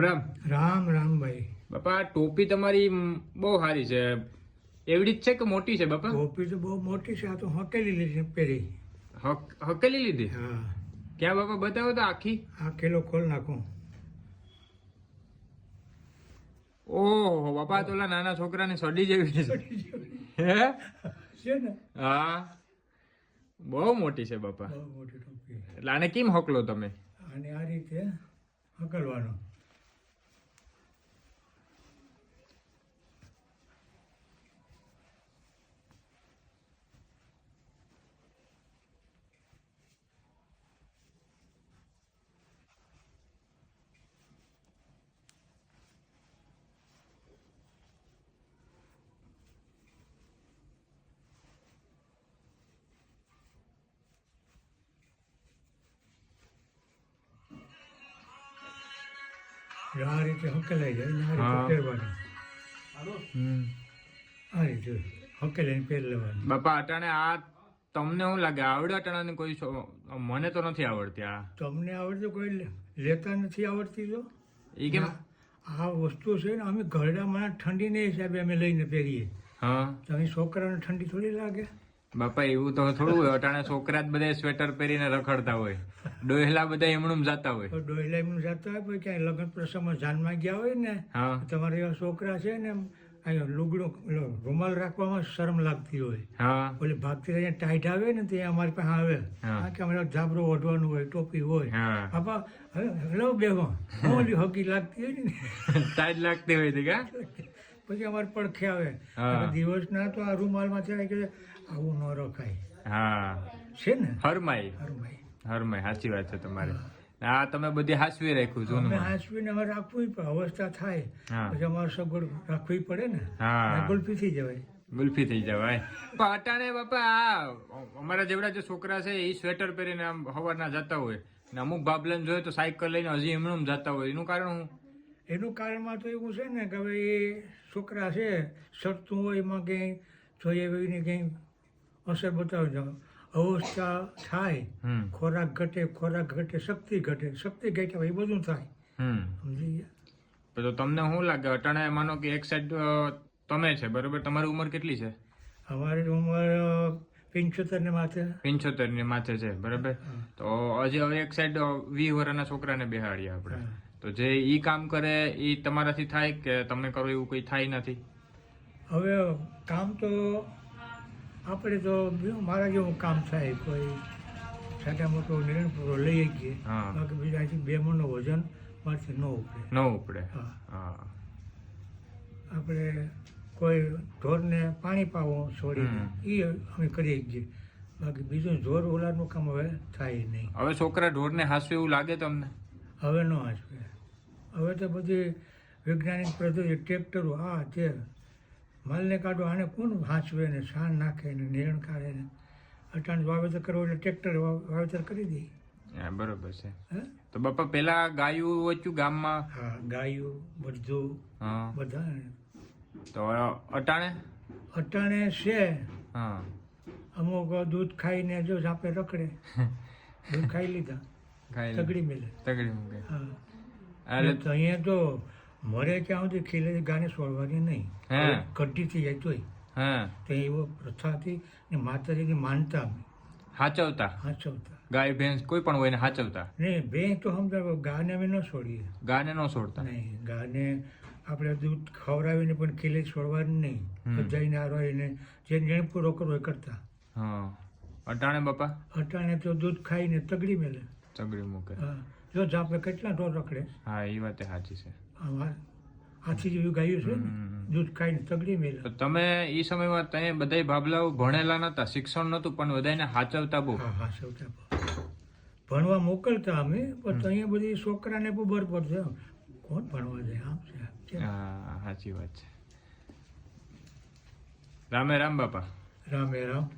રામ રામ. રામ ભાઈ. બાપા ટોપી તમારી બહુ સારી છે. એવડી જ છે કે મોટી છે બાપા? ટોપી તો બહુ મોટી છે આ તો હકેલી લીધી પહેરી. હકેલી લીધી? હા. ક્યાં બાપા બતાવો તો આખી. આખેલો ખોલ નાખો. ઓહો બાપા તો ઓલા નાના છોકરાને સડી જેવી છે. હે? છે ને? હા. બહુ મોટી છે બાપા. બહુ મોટી ટોપી. એટલે આને કેમ હકલો તમે? અને આ રીતે હકલવાનો. આ રીતે હકેલાઈ જાય આ હા. રીતે પહેરવાનું આ રીતે હકેલાઈને પહેરી લેવાની. બાપા અટાણે આ તમને શું લાગે? આવડે અટાણાને કોઈ મને તો નથી આવડતી આ. તમને આવડતું કોઈ લેતા નથી આવડતી તો? એ કેમ? આ વસ્તુ છે ને અમે ઘરડામાં ઠંડીને હિસાબે અમે લઈને પહેરીએ. હા. તમે છોકરાઓને ઠંડી થોડી લાગે? બાપા એવું તો થોડું હોય. અટાણે છોકરા જ બધા સ્વેટર પહેરીને રખડતા હોય. ડોહેલા બધા એમણું જતા હોય. તો એમણું જતા હોય પછી ક્યાંય લગ્ન પ્રસંગમાં જાનમાં ગયા હોય ને હા. તમારા એવા છોકરા છે ને અહીંયા લુગડું રૂમાલ રાખવામાં શરમ લાગતી હોય. હા. ઓલી ભાગતી અહીંયા ટાઈટ આવે ને તે અમારી પાસે આવે. હા. કે અમારે ઝાબરો ઓઢવાનું હોય ટોપી હોય. હા. બાપા હવે લો બેહો. હું ઓલી હગી લાગતી હોય ને. ટાઈટ લાગતી હોય કા? પછી અમારે પડખે આવે. હવે દિવસના તો આ રૂમાલમાં છે કે આવું ન રખાય. હા. છે ને? હરમાઈ. હરભાઈ હરમાઈ સાચી વાત છે તમારે. આ તમે બધી હાસવી રાખ્યું અમે હાસવીને અમારે રાખવું પડે અવસ્થા થાય. પછી અમારે સગવડ રાખવી પડે ને. હા. ગુલ્ફી થઈ જવાય. ગુલ્ફી થઈ જવાય. પણ અટાણે બાપા આ અમારા જેવડા જે છોકરા છે એ સ્વેટર પહેરીને આમ હવારના જતા હોય. ને અમુક બાબલાને જોઈએ તો સાયકલ લઈને હજી એમનું જતા હોય. એનું કારણ હું એનું કારણમાં તો એવું છે ને કે હવે એ છોકરા છે સડતું હોય એમાં કંઈ જોઈએ એવીને કંઈ અસર બતાવી દો અવસ્થા થાય ખોરાક ઘટે ખોરાક ઘટે શક્તિ ઘટે શક્તિ ઘટે એ બધું થાય. સમજી ગયા? તો તમને શું લાગે? અટાણા માનો કે એક સાઈડ તમે છે બરોબર? તમારી ઉંમર કેટલી છે? અમારી ઉંમર પંચોતેર ને માથે. પંચોતેરની માથે છે બરાબર? તો હજી હવે એક સાઈડ વીસ વર્ષના છોકરાને બેહાડીએ આપણે. તો જે એ કામ કરે એ તમારાથી થાય કે તમે કરો એવું કંઈ થાય નથી? હવે કામ તો આપણે તો મારા જેવું કામ થાય કોઈ છાટા મોટો નિર્ણય પૂરો લઈ શકીએ. બાકી બીજાથી બે મણનું વજન મારથી ન ઉપડે. ન ઉપડે. આપણે કોઈ ઢોરને પાણી પાવો છોડીને એ અમે કરી શકીએ બાકી બીજું જોર ઓલાદનું કામ હવે થાય નહીં. હવે છોકરા ઢોરને હાસવે એવું લાગે તમને? હવે ન હાચવે હવે તો બધી વૈજ્ઞાનિક પદ્ધતિ ટ્રેક્ટરો આ તે માલને કાઢો આને કોણ હાંચવે ને છાણ નાખે ને નિરણ કાઢે ને? અટાણ વાવેતર કરવું એટલે ટ્રેક્ટર વાવ- વાવેતર કરી દે. હા, બરોબર છે. તો બાપા પેલા ગાયું વચ્ચું ગામમાં? હા ગાયું બધું હા. બધા તો અટાણે? અટાણે છે. હા. અમુક દૂધ ખાઈને જો આપણે રખડે. દૂધ ખાઈ લીધા. તગડી મેલે. તગડી મૂકે. હા. તો અહીંયા તો મરે ત્યાં સુધી ખીલે ગાને સોળવાની નહીં. કઢી થઈ જાય તોય. હા. તો એવો પ્રથાથી ને માતાજીને માનતા અમે. હાચવતા. હાચવતા. ગાય ભેંસ કોઈ પણ હોય ને હાચવતા. નહીં ભેંસ તો સમજાવો ગાને અમે ન છોડીએ. ગાને ન છોડતા. નહીં ગાને આપણે દૂધ ખવડાવીને પણ ખીલે છોડવાની નહીં. બધાને આ રહીને જે જેને પૂરો કરવો એ કરતા. હા. અટાણે બાપા? અટાણે તો દૂધ ખાઈને તગડી મેલે. તગડી મૂકે. હા. જો આપણે કેટલા ઢોર રખડે? હા એ વાત સાચી છે. હાથી જેવી ગાયું છે. દૂધ ખાઈને તગડી મેલે. તમે એ સમયમાં તમે બધાય ભાભલાઓ ભણેલા નતા શિક્ષણ નતું પણ બધાને હાચવતા બહુ. હાચવતા બહુ. ભણવા મોકલતા અમે પણ અહીંયા બધી છોકરાને બહુ બર પડશે. કોણ ભણવા જાય? છે આમ છે. હા સાચી વાત છે. રામે રામ બાપા. રામે રામ.